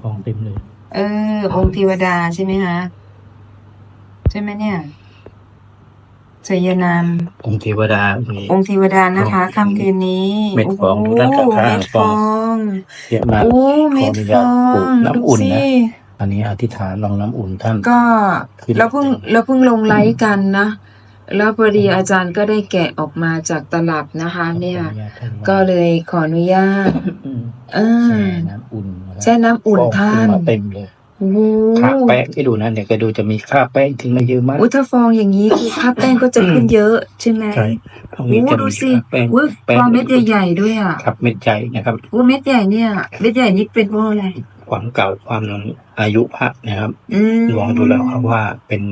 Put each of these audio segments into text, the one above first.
ฟองเต็มเลย เออองค์เทวดาใช่ไหมคะใช่ไหมเนี่ยชัยนามองค์เทวดามีองค์เทวดานะคะฟองค่ำคืนนี้เม็ดฟองโโหด้านข้างๆเม็ดฟฟององเยอะมากโอ้เม็ดฟองขออนุญาตปลูกน้ำอุ่นนะดูสิอันนี้อธิษฐานลองน้ำอุ่นท่านก็ขึ้นเราเพิ่งเราเพิ่งลงไลฟ์กันนะ แล้วพอดีอาจารย์ก็ได้แกะออกมาจากตลับนะคะ เนี่ยขออญาตท่านว่าก็เลยขออนุญาตอืมเออแช่น้ำอุ่นนะครับแช่น้ำอุ่นฟองท่าขึ้นมาเต็มเลยโอ้โหคราบแป้งที่ดูนะเนี่ยก็ดูจะมีคราบแป้งขึ้นมาเยอะมากอุ้ยถ้าฟองอย่างนี้คือค่าแป้งก็จะขึ้นเยอะใช่ไหมใช่ตรงนี้โอ้จะดูมีสิคราบแป้งอุ้ยแป้ฟองเม็ดใหญ่ๆด้วยอะครับเม็ดใหญ่นะครับโอ้เม็ดใหญ่เนี่ย เม็ดใหญ่นี่เป็นเพราะอะไร ความเก่าความอายุพระนะครับอืมลองดูแล้วครับว่าเป็น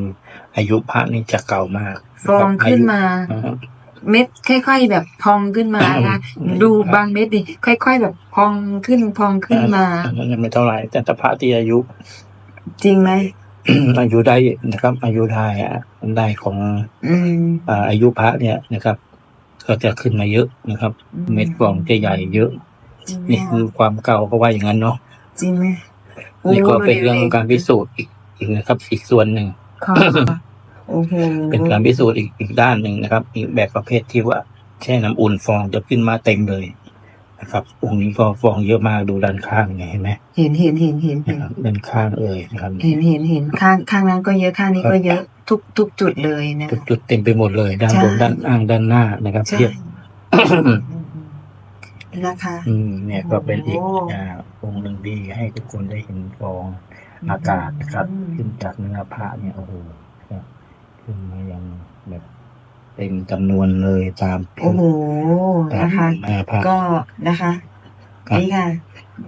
อายุพระนี่จะเก่ามากฟองขึ้นมานะครับเม็ดค่อย ๆ แบบพองขึ้นมานะอืมดูบางเม็ดดิค่อย ๆ แบบพองขึ้นพองขึ้นมาอันนั้นยังไม่เท่าไหร่แต่ถ้าพระที่อายุ จริงไหมอายุได้นะครับ อายุได้อะได้ของอืมอ่าอายุพระเนี่ยนะครับ ก็จะขึ้นมาเยอะนะครับ เม็ดฟองจะใหญ่เยอะจริงไหมนี่คือความเก่าก็ว่าอย่างนั้นเนาะ จริงไหมนี่ก็โเป็นเรื่องของการพิสูจน์อีกอีกนะครับ อีกส่วนหนึ่ง ค่ะโอ้โหเป็นการพิสูจน์อีกอีกด้านหนึ่งนะครับ อีกแบบประเภทที่ว่าแช่น้ำอุ่นฟองจะขึ้นมาเต็มเลยนะครับองค์นี้ก็ฟองเยอะมากดูด้านข้างไงเห็นไหมเห็นเห็นเห็นเห็นนะเห็นครับด้านข้างเอ่ยนะครับเห็นเห็นเห็นข้างข้างนั้นก็เยอะข้างนี้ก็เยอะทุกทุกจุดเลยนะทุกจุดเต็มไปหมดเลย ด้านใช่บนด้านล่างด้านหน้านะครับใช่เทียบ นะคะ อืมเนี่ยก็เป็นอีกโอ้ อ่า องค์หนึ่งดีให้ทุกคนได้เห็นฟองอากาศนะครับขึ้นจากเนื้อผ้าเนี่ยโอ้โหครับขึ้นมาอย่างแบบเต็มจำนวนเลยตามโอ้โหนะคะเนื้อผ้าก็นะคะครับนี่ค่ะ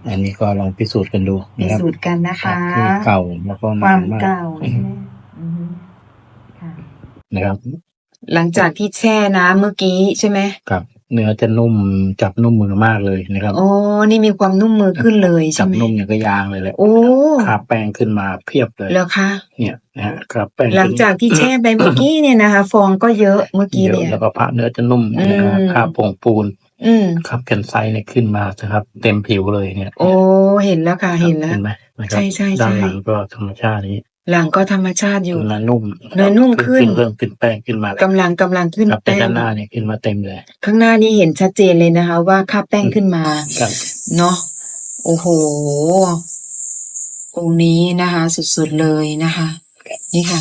อันนี้ก็ลองพิสูจน์กันดูพินะครับสูจน์กันนะคะคือเก่าแล้วก็ความนานมากเก่าใช่ไหมอือฮึค่ะนะครับ หลังจากที่แช่น้ำเมื่อกี้ใช่ไหมครับ เนื้อจะนุ่มจับนุ่มมือมากเลยนะครับ โอ้นี่มีความนุ่มมือขึ้นเลยจัใช่บไหมนุ่มอย่างก็ยางเลยแหละโอ้คราบแป้งขึ้นมาเพียบเลยแล้วคะ เนี่ยนะฮะครับแป้งหลังจากที่แช่ไปเมื่อกี้เนี่ยนะคะ ฟองก็เยอะเมื่อกี้เยเนี่อะย แล้วก็พระเนื้อจะนุ่มอืมนะครับคราบผงปูนอืมครับแคนไซต์เนี่ยขึ้นมานะครับ เต็มผิวเลยเนี่ยโอ้เห็นแล้วค่ะเห็นแล้ว เห็นไหมนะครับใช่ใช่ใช่ด้านหลังก็ธรรมชาตินี้ หลังก็ธรรมชาติอยู่เนื้อนุ่มเนื้อนุ่มขึ้นเริ่มขึ้นแป้งขึ้นมาแล้วกำลังกำลังขึ้นครับแต่แป้งด้านหน้าเนี่ยขึ้นมาเต็มเลย ข้างหน้านี่เห็นชัดเจนเลยนะคะ ว่าค่าบแป้งขึ้นมาครับเนาะโอ้โหองค์นี้นะคะ สุดๆเลยนะคะ นี่ค่ะ